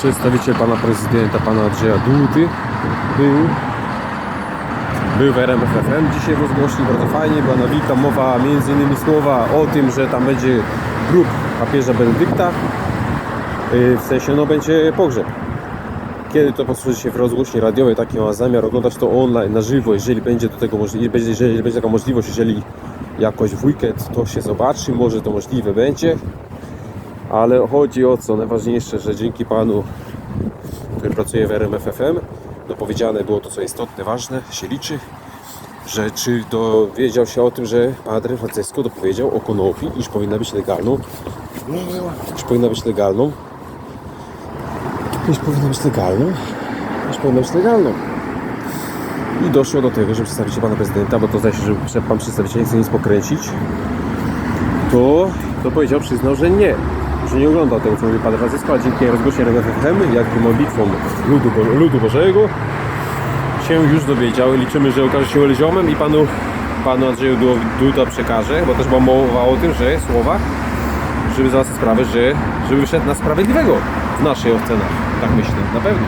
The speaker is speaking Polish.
przedstawiciel pana prezydenta, pana Andrzeja Dudy był, był w RMFFM dzisiaj w rozgłośni, bardzo fajnie, była nawika mowa, między innymi słowa o tym, że tam będzie grób papieża Benedykta, yy, w sensie no będzie pogrzeb. Kiedy to posłuży się w rozgłośni radiowej, taki ma zamiar oglądać to online, na żywo, jeżeli będzie do tego możliwe, jeżeli będzie taka możliwość, jeżeli jakoś w weekend to się zobaczy, może to możliwe będzie, ale chodzi o co, najważniejsze, że dzięki panu, który pracuje w RMFFM, dopowiedziane było to, co istotne, ważne, się liczy, że czy dowiedział się o tym, że Padre Francesco dopowiedział o konopi, iż powinna być legalną, iż powinna być legalną, iż powinna być legalną, iż powinna być legalną. I doszło do tego, że przedstawiciel pana prezydenta, bo to zdaje się, że pan przedstawiciel nie chce nic pokręcić, to, to powiedział, przyznał, że nie, że nie oglądał tego, co mówi Pan Francisco, a dzięki rozgłośni RMFFM, jakby modlitwą ludu, Bo- ludu Bożego, się już dowiedział. Liczymy, że okaże się leziomem i panu, panu Andrzeju Du- Duda przekaże, bo też była mowa o tym, że słowa, żeby załatwić sprawę, że żeby wyszedł na sprawiedliwego w naszych ocenach. Tak myślę, na pewno.